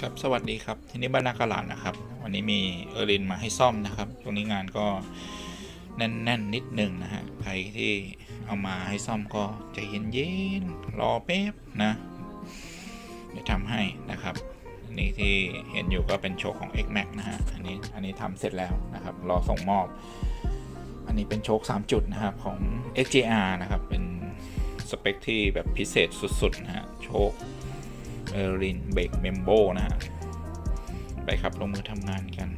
ครับสวัสดีครับทีนี้บ้านนากาลาดนะครับ วันนี้มีเออรินมาให้ซ่อมนะครับตรงนี้งานก็แน่นๆนนิดหนึ่งนะฮะใครที่เอามาให้ซ่อมก็ใจเย็นๆรอแป๊บนะเดี๋ยวทำให้นะครับอันนี่ที่เห็นอยู่ก็เป็นโชคของ X Max นะฮะอันนี้อันนี้ทำเสร็จแล้วนะครับรอส่งมอบ อันนี้เป็นโชค 3 จุดนะครับของ XJR นะครับเป็นสเปคที่แบบพิเศษสุดๆนะฮะโชค เออรินเบกเมมโบนะฮะไปครับลงมือทำงานกัน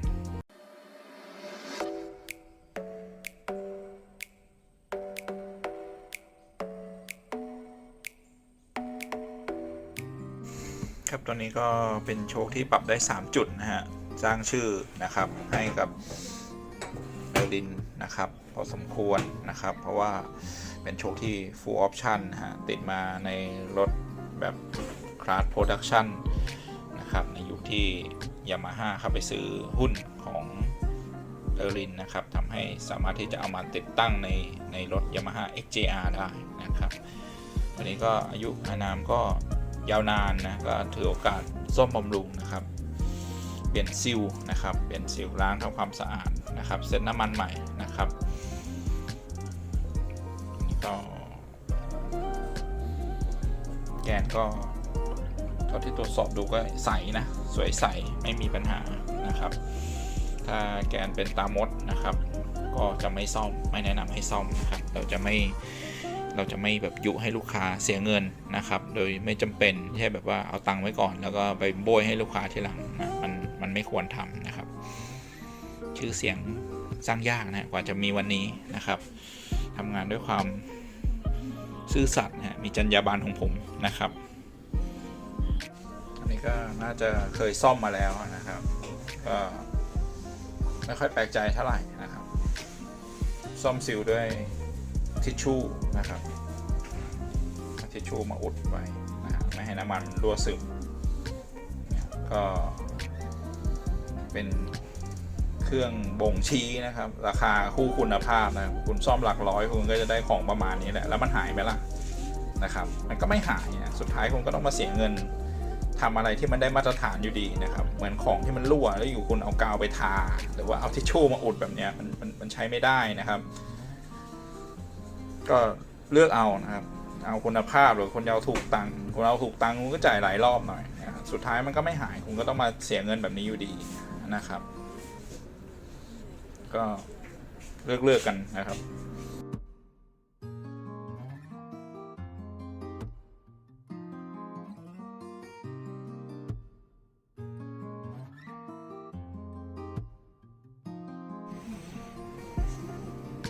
ครับตอนนี้ก็เป็นโชคที่ปรับได้ 3 จุด นะฮะ สร้างชื่อนะครับให้กับเออรินนะครับ พอสมควรนะครับ เพราะว่าเป็นโชคที่ full option นะฮะ ติดมาในรถแบบ คลาสโปรดักชันนะครับในยุคที่ยามาฮ่าเข้าไปซื้อหุ้นของเออร์ลินนะครับทำให้สามารถที่จะเอามาติดตั้งในในรถ Yamaha XJR ได้นะครับวันนี้ก็อายุอานามก็ยาวนานนะก็ถือโอกาสซ่อมบำรุงนะครับ เปลี่ยนซิลนะครับเปลี่ยนซิลล้างทำความสะอาดนะครับเซ็ตน้ำมันใหม่นะครับนี่ก็แกนก็าที่ตรวจสอบดูก็ใสนะ สวยใสไม่มีปัญหานะครับ ถ้าแกนเป็นตามดนะครับ ก็จะไม่ซ่อมไม่แนะนำให้ซ่อมนะครับ เราจะไม่เราจะไม่แบบยุให้ลูกค้าเสียเงินนะครับ โดยไม่จำเป็นไม่ใช่แบบว่าเอาตังค์ไว้ก่อน แล้วก็ไปโบยให้ลูกค้าทีหลังนะมันมันไม่ควรทำนะครับ ชื่อเสียงสร้างยากนะกว่าจะมีวันนี้นะครับทำงานด้วยความซื่อสัตย์นะมีจรรยาบรรณของผมนะครับ นี้ก็น่าจะเคยซ่อมมาแล้วนะครับ ก็ไม่ค่อยแปลกใจเท่าไหร่นะครับ ซ่อมซิลด้วยทิชชู่นะครับทิชชู่มาอุดไว้นะไม่ให้น้ำมันรั่วซึมนี่ก็เป็นเครื่องบ่งชี้นะครับ ราคาคู่คุณภาพนะคุณซ่อมหลักร้อยคุณก็จะได้ของประมาณนี้แหละแล้วมันหายไหมล่ะนะครับ มันก็ไม่หายนะสุดท้ายคุณก็ต้องมาเสียเงิน ทำอะไรที่มันได้มาตรฐานอยู่ดีนะครับ เหมือนของที่มันรั่วแล้วอยู่คุณเอากาวไปทา หรือว่าเอาทิชชู่มาอุดแบบเนี้ยมันมันมันใช้ไม่ได้นะครับ ก็เลือกเอานะครับ เอาคุณภาพหรือคุณจะเอาถูกตังค์คุณเอาถูกตังค์คุณก็จ่ายหลายรอบหน่อยนะครับสุดท้ายมันก็ไม่หายคุณก็ต้องมาเสียเงินแบบนี้อยู่ดีนะครับ ก็เลือกเลือกกันนะครับ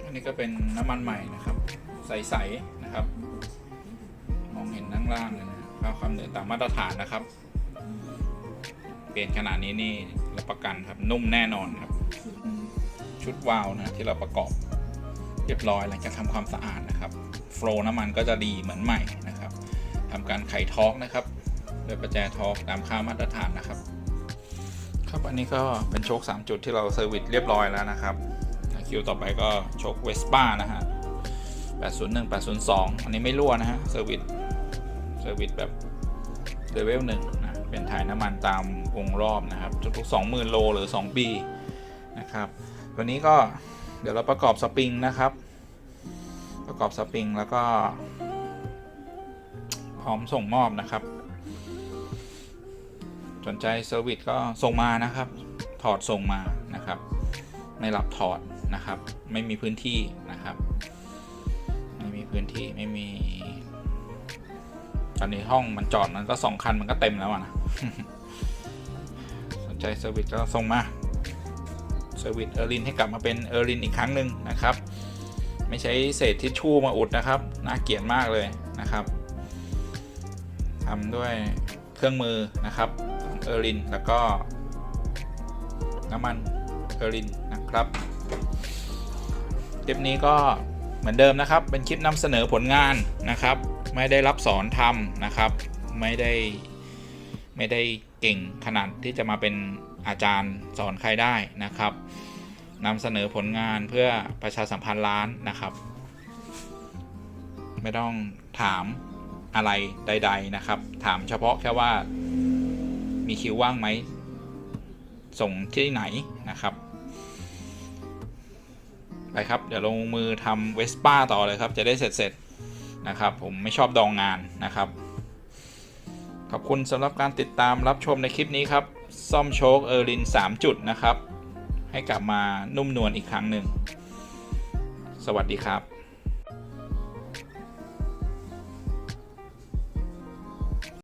อันนี้ก็เป็นน้ำมันใหม่นะครับ ใสๆนะครับ มองเห็นนั่งล่างเลยนะครับค่าความเหนือตามมาตรฐานนะครับ เปลี่ยนขนาดนี้นี่รับประกันครับนุ่มแน่นอนครับ ชุดวาล์วนะที่เราประกอบเรียบร้อยหลังจากทำความสะอาดนะครับโฟล์น้ำมันก็จะดีเหมือนใหม่นะครับทำการไขท็อกนะครับด้วยประแจท็อกตามค่ามาตรฐานนะครับ ครับอันนี้ก็เป็นโชค3 จุดที่เราเซอร์วิสเรียบร้อยแล้วนะครับ คิวต่อไปก็โชคเวสป้านะฮะ 801 802 อันนี้ไม่รั่วนะฮะ เซอร์วิส เซอร์วิสแบบเลเวลหนึ่งนะ เป็นถ่ายน้ำมันตามวงรอบนะครับ ทุกๆ20,000 โลหรือ 2 ปี นะครับ วันนี้ก็เดี๋ยวเราประกอบสปริงนะครับ ประกอบสปริงแล้วก็ พร้อมส่งมอบนะครับ สนใจเซอร์วิสก็ส่งมานะครับ ถอดส่งมานะครับ ไม่รับถอด นะครับ ไม่มีพื้นที่นะครับ ไม่มีพื้นที่ไม่มี ตอนนี้ห้องมันจอดมันก็สองคันมันก็เต็มแล้วนะสนใจเซอร์วิสก็ส่งมาเซอร์วิสเออร์ลินให้กลับมาเป็นเออร์ลินอีกครั้งหนึ่งนะครับ ไม่ใช้เศษทิชชู่มาอุดนะครับน่าเกลียดมากเลยนะครับทำด้วยเครื่องมือนะครับเออร์ลินแล้วก็น้ำมันเออรินนะครับ คลิปนี้ก็เหมือนเดิมนะครับ เป็นคลิปนำเสนอผลงานนะครับ ไม่ได้รับสอนทำนะครับ ไม่ได้ไม่ได้เก่งขนาดที่จะมาเป็นอาจารย์สอนใครได้นะครับนำเสนอผลงานเพื่อประชาสัมพันธ์ร้านนะครับ ไม่ต้องถามอะไรใด ๆนะครับ ถามเฉพาะแค่ว่ามีคิวว่างไหมส่งที่ไหนนะครับ ไปครับ เดี๋ยวลงมือทำเวสป้าต่อเลยครับ จะได้เสร็จๆนะครับ ผมไม่ชอบดองงานนะครับ ขอบคุณสำหรับการติดตามรับชมในคลิปนี้ครับ ซ่อมโชคเออร์ลิน 3 จุดนะครับ ให้กลับมานุ่มนวลอีกครั้งหนึ่ง สวัสดีครับ